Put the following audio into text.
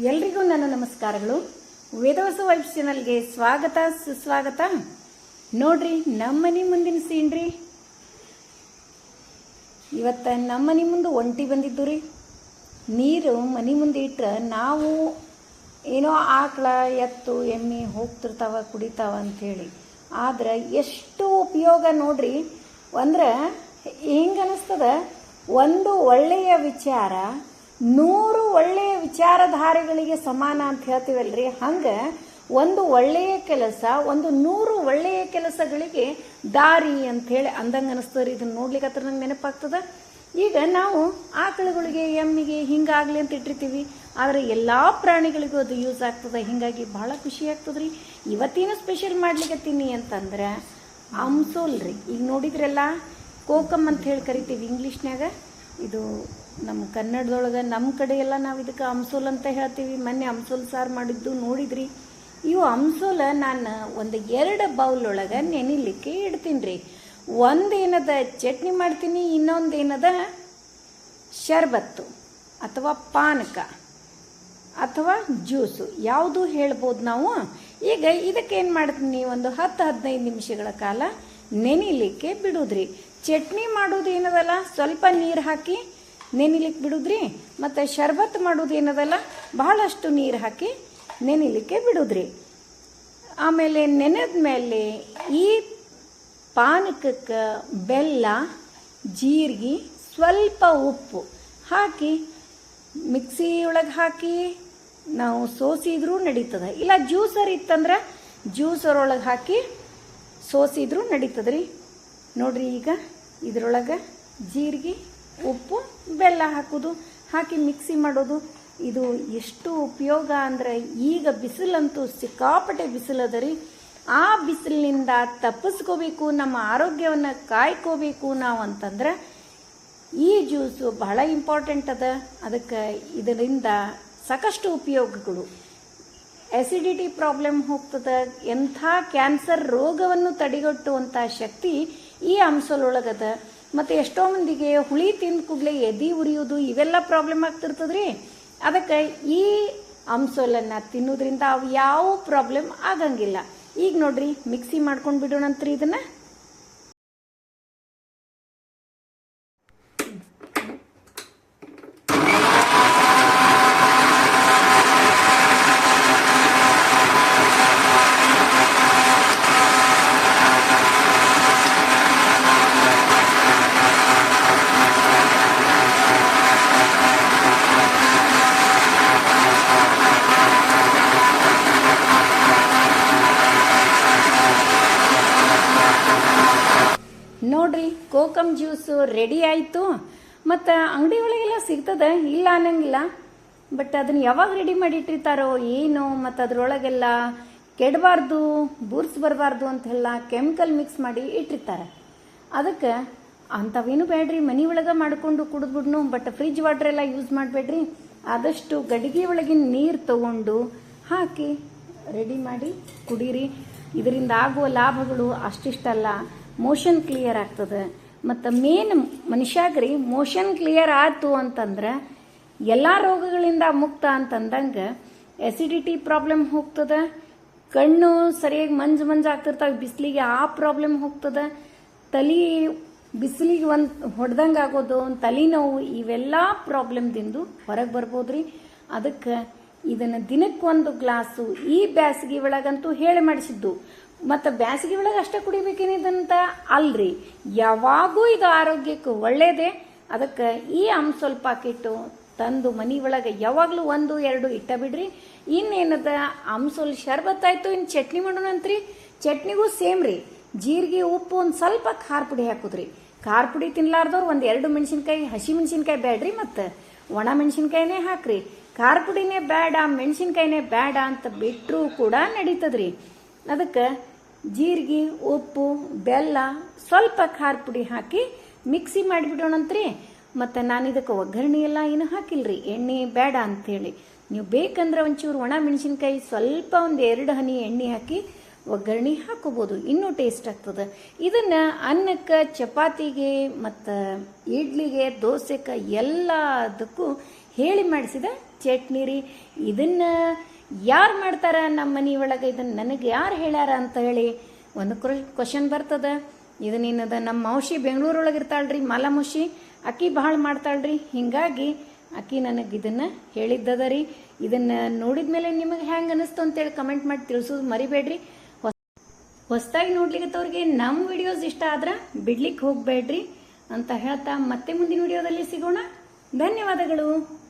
ಎಲ್ರಿಗೂ ನನ್ನ ನಮಸ್ಕಾರಗಳು. ವೇದವಸ ವೈಫ್ ಚಾನಲ್ಗೆ ಸ್ವಾಗತ, ಸುಸ್ವಾಗತ. ನೋಡ್ರಿ ನಮ್ಮ ಮನೆ ಮುಂದಿನ ಸೀನ್ ರೀ. ಇವತ್ತು ನಮ್ಮನೆ ಮುಂದೆ ಒಂಟಿ ಬಂದಿದ್ದು ರೀ. ನೀರು ಮನೆ ಮುಂದೆ ಇಟ್ರೆ ನಾವು ಏನೋ ಆಕಳ ಎತ್ತು, ಎಮ್ಮೆ ಹೋಗ್ತಿರ್ತಾವ, ಕುಡಿತಾವ ಅಂಥೇಳಿ ಆದ್ರೆ ಎಷ್ಟು ಉಪಯೋಗ ನೋಡ್ರಿ. ಅಂದ್ರೆ ಹೆಂಗೆ ಅನಿಸ್ತದ ಒಂದು ಒಳ್ಳೆಯ ವಿಚಾರ ನೂರು ಒಳ್ಳೆಯ ವಿಚಾರಧಾರೆಗಳಿಗೆ ಸಮಾನ ಅಂತ ಹೇಳ್ತೀವಲ್ರಿ? ಹಂಗೆ ಒಂದು ಒಳ್ಳೆಯ ಕೆಲಸ, ಒಂದು ನೂರು ಒಳ್ಳೆಯ ಕೆಲಸಗಳಿಗೆ ದಾರಿ ಅಂತ ಹೇಳಿ ಅಂದಂಗೆ ಅನಿಸ್ತದೆ ರೀ ಇದನ್ನ ನೋಡ್ಲಿಕ್ಕೆ ನಂಗೆ ನೆನಪಾಗ್ತದ? ಈಗ ನಾವು ಆಕಳುಗಳಿಗೆ ಎಮ್ಮಿಗೆ ಹಿಂಗಾಗ್ಲಿ ಅಂತ ಇಟ್ಟಿರ್ತೀವಿ. ಆದರೆ ಎಲ್ಲ ಪ್ರಾಣಿಗಳಿಗೂ ಅದು ಯೂಸ್ ಆಗ್ತದೆ. ಹಿಂಗಾಗಿ ಬಹಳ ಖುಷಿ ಆಗ್ತದ್ರಿ. ಇವತ್ತೇನು ಸ್ಪೆಷಲ್ ಮಾಡ್ಲಿಕ್ಕತ್ತೀನಿ ಅಂತಂದ್ರೆ ಅಂಸೋಲ್ ರೀ ಈಗ ನೋಡಿದ್ರಲ್ಲ ಕೋಕಮ್ ಅಂತ ಹೇಳಿ ಕರಿತೀವಿ ಇಂಗ್ಲೀಷ್ನ್ಯಾಗ ಇದು ನಮ್ಮ ಕನ್ನಡದೊಳಗೆ ನಮ್ಮ ಕಡೆ ಎಲ್ಲ ನಾವು ಇದಕ್ಕೆ ಅಂಸೋಲ್ ಅಂತ ಹೇಳ್ತೀವಿ. ಮೊನ್ನೆ ಅಂಸೋಲ್ ಸಾರು ಮಾಡಿದ್ದು ನೋಡಿದ್ರಿ. ಇವು ಅಂಸೋಲ ನಾನು ಒಂದು ಎರಡು ಬೌಲ್ ಒಳಗೆ ನೆನಿಲಿಕ್ಕೆ ಇಡ್ತೀನಿ ರೀ ಒಂದೇನದ ಚಟ್ನಿ ಮಾಡ್ತೀನಿ ಇನ್ನೊಂದೇನದ ಶರ್ಬತ್ತು ಅಥವಾ ಪಾನಕ ಅಥವಾ ಜ್ಯೂಸು, ಯಾವುದು ಹೇಳ್ಬೋದು ನಾವು. ಈಗ ಇದಕ್ಕೆ ಏನು ಮಾಡ್ತೀನಿ ಒಂದು ಹತ್ತು ಹದಿನೈದು ನಿಮಿಷಗಳ ಕಾಲ ನೆನಿಲಿಕ್ಕೆ ಬಿಡೋದ್ರಿ. ಚಟ್ನಿ ಮಾಡೋದು ಏನದಲ್ಲ, ಸ್ವಲ್ಪ ನೀರು ಹಾಕಿ ನೆನಿಲಿಕ್ಕೆ ಬಿಡುದ್ರಿ? ಮತ್ತು ಶರ್ಬತ್ ಮಾಡೋದು ಏನದಲ್ಲ, ಬಹಳಷ್ಟು ನೀರು ಹಾಕಿ ನೆನಿಲಿಕ್ಕೆ ಬಿಡುದ್ರಿ. ಆಮೇಲೆ ನೆನೆದ ಮೇಲೆ ಈ ಪಾನಕಕ್ಕೆ ಬೆಲ್ಲ, ಜೀರಿಗೆ, ಸ್ವಲ್ಪ ಉಪ್ಪು ಹಾಕಿ ಮಿಕ್ಸಿ ಒಳಗೆ ಹಾಕಿ ನಾವು ಸೋಸಿದ್ರೂ ನಡೀತದೆ. ಇಲ್ಲ, ಜ್ಯೂಸರ್ ಇತ್ತಂದ್ರೆ ಜ್ಯೂಸರ್ ಒಳಗೆ ಹಾಕಿ ಸೋಸಿದ್ರೂ ನಡೀತದ್ರಿ. ನೋಡ್ರಿ ಈಗ ಇದರೊಳಗೆ ಜೀರಿಗೆ ಉಪ್ಪು, ಬೆಲ್ಲ ಹಾಕೋದು, ಹಾಕಿ ಮಿಕ್ಸಿ ಮಾಡೋದು. ಇದು ಎಷ್ಟು ಉಪಯೋಗ ಅಂದ್ರೆ ಈಗ ಬಿಸಿಲಂತೂ ಸಿಕ್ಕಾಪಟ್ಟೆ ಬಿಸಿಲದ ರೀ. ಆ ಬಿಸಿಲಿನಿಂದ ತಪ್ಪಿಸ್ಕೋಬೇಕು, ನಮ್ಮ ಆರೋಗ್ಯವನ್ನು ಕಾಯ್ಕೋಬೇಕು ನಾವು ಅಂತಂದ್ರೆ ಈ ಜ್ಯೂಸು ಬಹಳ ಇಂಪಾರ್ಟೆಂಟ್ ಅದ. ಅದಕ್ಕೆ ಇದರಿಂದ ಸಾಕಷ್ಟು ಉಪಯೋಗಗಳು. ಎಸಿಡಿಟಿ ಪ್ರಾಬ್ಲಮ್ ಹೋಗ್ತದೆ, ಎಂಥ ಕ್ಯಾನ್ಸರ್ ರೋಗವನ್ನು ತಡೆಗಟ್ಟುವಂಥ ಶಕ್ತಿ ಈ ಅಂಶದೊಳಗದ ಮತ್ತು ಎಷ್ಟೋ ಮಂದಿಗೆ ಹುಳಿ ತಿಂದ ಕೂಡಲೇ ಎದಿ ಉರಿಯೋದು ಇವೆಲ್ಲ ಪ್ರಾಬ್ಲಮ್ ಆಗ್ತಿರ್ತದ್ರಿ? ಅದಕ್ಕೆ ಈ ಅಂಸೋಲನ್ನು ತಿನ್ನೋದ್ರಿಂದ ಅವು ಯಾವ ಪ್ರಾಬ್ಲಮ್ ಆಗಂಗಿಲ್ಲ. ಈಗ ನೋಡ್ರಿ ಮಿಕ್ಸಿ ಮಾಡ್ಕೊಂಡು ಬಿಡೋಣಂತ್ರಿ ಇದನ್ನ? ನೋಡ್ರಿ ಕೋಕಮ್ ಜ್ಯೂಸು ರೆಡಿ ಆಯಿತು. ಮತ್ತು ಅಂಗಡಿ ಒಳಗೆಲ್ಲ ಸಿಗ್ತದೆ? ಇಲ್ಲ ಅನ್ನಂಗಿಲ್ಲ. ಬಟ್ ಅದನ್ನ ಯಾವಾಗ ರೆಡಿ ಮಾಡಿ ಇಟ್ಟಿರ್ತಾರೋ ಏನು, ಮತ್ತು ಅದ್ರೊಳಗೆಲ್ಲ ಕೆಡಬಾರ್ದು, ಬೂರ್ಸ್ ಬರಬಾರ್ದು ಅಂತೆಲ್ಲ ಕೆಮಿಕಲ್ ಮಿಕ್ಸ್ ಮಾಡಿ ಇಟ್ಟಿರ್ತಾರೆ. ಅದಕ್ಕೆ ಅಂಥವೇನು ಬೇಡ್ರಿ, ಮನೆ ಒಳಗೆ ಮಾಡಿಕೊಂಡು ಕುಡಿದ್ಬಿಡ್ನು ಬಟ್ ಫ್ರಿಜ್ ವಾಟರ್ ಎಲ್ಲ ಯೂಸ್ ಮಾಡಬೇಡ್ರಿ. ಆದಷ್ಟು ಗಡಿಗೆ ಒಳಗಿನ ನೀರು ತಗೊಂಡು ಹಾಕಿ ರೆಡಿ ಮಾಡಿ ಕುಡೀರಿ. ಇದರಿಂದ ಆಗುವ ಲಾಭಗಳು ಅಷ್ಟಿಷ್ಟಲ್ಲ. ಮೋಷನ್ ಕ್ಲಿಯರ್ ಆಗ್ತದೆ. ಮತ್ತು ಮೇನ್ ಮನುಷ್ಯಾಗ್ರಿ ಮೋಷನ್ ಕ್ಲಿಯರ್ ಆಯಿತು ಅಂತಂದ್ರೆ ಎಲ್ಲ ರೋಗಗಳಿಂದ ಮುಕ್ತ ಅಂತಂದಂಗೆ ಎಸಿಡಿಟಿ ಪ್ರಾಬ್ಲಮ್ ಹೋಗ್ತದೆ, ಕಣ್ಣು ಸರಿಯಾಗಿ ಮಂಜು ಮಂಜು ಆಗ್ತಿರ್ತಾವೆ, ಬಿಸಿಲಿಗೆ ಆ ಪ್ರಾಬ್ಲಮ್ ಹೋಗ್ತದೆ, ತಲೆ ಬಿಸಿಲಿಗೆ ಒಂದು ಹೊಡೆದಂಗೆ ಆಗೋದು, ತಲೆನೋವು ಇವೆಲ್ಲ ಪ್ರಾಬ್ಲಮ್ದಿಂದ ಹೊರಗೆ ಬರ್ಬೋದ್ರಿ. ಅದಕ್ಕೆ ಇದನ್ನು ದಿನಕ್ಕೊಂದು ಗ್ಲಾಸು ಈ ಬ್ಯಾಸಿಗೆ ಒಳಗಂತೂ ಹೇಳಿ ಮಾಡಿಸಿದ್ದು. ಮತ್ತು ಬ್ಯಾಸಿಗೆ ಒಳಗೆ ಅಷ್ಟೇ ಕುಡಿಬೇಕೇನಿದಂತ ಅಲ್ರಿ. ಯಾವಾಗೂ ಇದು ಆರೋಗ್ಯಕ್ಕೆ ಒಳ್ಳೇದೇ. ಅದಕ್ಕೆ ಈ ಹಂಪ್ ಸ್ವಲ್ಪ ಹಾಕಿಟ್ಟು ತಂದು ಮನಿ ಒಳಗೆ ಯಾವಾಗಲೂ ಒಂದು, ಎರಡು ಇಟ್ಟ ಬಿಡ್ರಿ. ಇನ್ನೇನದ ಅಂಸಲ್ ಶರ್ಬತ್ ಆಯ್ತು ಇನ್ನು ಚಟ್ನಿ ಮಾಡೋಣಂತ್ರಿ ಚಟ್ನಿಗೂ ಸೇಮ್ ರೀ. ಜೀರಿಗೆ, ಉಪ್ಪು ಒಂದು ಸ್ವಲ್ಪ ಖಾರ ಪುಡಿ ಹಾಕುದ್ರಿ. ಖಾರ ಪುಡಿ ತಿನ್ಲಾರ್ದವ್ರು ಒಂದು ಎರಡು ಮೆಣಸಿನ್ಕಾಯಿ, ಹಸಿ ಮೆಣಸಿನ್ಕಾಯಿ ಬೇಡ್ರಿ ಮತ್ತು ಒಣ ಮೆಣಸಿನ್ಕಾಯಿನೇ ಹಾಕ್ರಿ. ಖಾರ ಪುಡಿನೇ ಬೇಡ ಮೆಣಸಿನ್ಕಾಯಿನೇ ಬೇಡ ಅಂತ ಬಿಟ್ಟರೂ ಕೂಡ ನಡೀತದ್ರಿ. ಅದಕ್ಕೆ ಜೀರಿಗೆ, ಉಪ್ಪು, ಬೆಲ್ಲ ಸ್ವಲ್ಪ ಖಾರ ಪುಡಿ ಹಾಕಿ ಮಿಕ್ಸಿ ಮಾಡಿಬಿಡೋಣಂತ್ರಿ. ಮತ್ತು ನಾನು ಇದಕ್ಕೆ ಒಗ್ಗರಣೆ ಎಲ್ಲ ಏನು ಹಾಕಿಲ್ರಿ? ಎಣ್ಣೆ ಬೇಡ ಅಂಥೇಳಿ ನೀವು ಬೇಕಂದ್ರೆ ಒಂಚೂರು ಒಣ ಮೆಣಸಿನ್ಕಾಯಿ ಸ್ವಲ್ಪ ಒಂದು ಎರಡು ಹನಿ ಎಣ್ಣೆ ಹಾಕಿ ಒಗ್ಗರಣೆ ಹಾಕೋಬೋದು. ಇನ್ನೂ ಟೇಸ್ಟ್ ಆಗ್ತದೆ. ಇದನ್ನು ಅನ್ನಕ್ಕೆ, ಚಪಾತಿಗೆ ಮತ್ತು ಇಡ್ಲಿಗೆ ದೋಸೆಗೆ ಎಲ್ಲದಕ್ಕೂ ಹೇಳಿ ಮಾಡಿಸಿದ ಚಟ್ನಿ ರೀ ಇದನ್ನ ಯಾರು ಮಾಡ್ತಾರ ನಮ್ಮ ಮನೆ ಒಳಗೆ? ಇದನ್ನ ನನಗೆ ಯಾರು ಹೇಳ್ಯಾರ ಅಂತ ಹೇಳಿ ಒಂದು ಕ್ವಶನ್ ಬರ್ತದ. ಇದನ್ನೇನದ ನಮ್ಮ ಮಾವಶಿ ಬೆಂಗಳೂರೊಳಗೆ ಇರ್ತಾಳ್ರಿ ಮಾಲಾಮುಷಿ ಅಕ್ಕಿ ಭಾಳ ಮಾಡ್ತಾಳ್ರಿ. ಹಿಂಗಾಗಿ ಅಕ್ಕಿ ನನಗೆ ಇದನ್ನ ಹೇಳಿದ್ದದ ರೀ. ಇದನ್ನ ನೋಡಿದ ಮೇಲೆ ನಿಮಗೆ ಹೆಂಗೆ ಅನಿಸ್ತು ಅಂತೇಳಿ ಕಮೆಂಟ್ ಮಾಡಿ ತಿಳಿಸೋದು ಮರಿಬೇಡ್ರಿ. ಹೊಸದಾಗಿ ನೋಡ್ಲಿಕ್ಕತ್ತವ್ರಿಗೆ ನಮ್ಮ ವಿಡಿಯೋಸ್ ಇಷ್ಟ ಆದ್ರೆ ಬಿಡ್ಲಿಕ್ಕೆ ಹೋಗಬೇಡ್ರಿ ಅಂತ ಹೇಳ್ತಾ ಮತ್ತೆ ಮುಂದಿನ ವಿಡಿಯೋದಲ್ಲಿ ಸಿಗೋಣ. ಧನ್ಯವಾದಗಳು.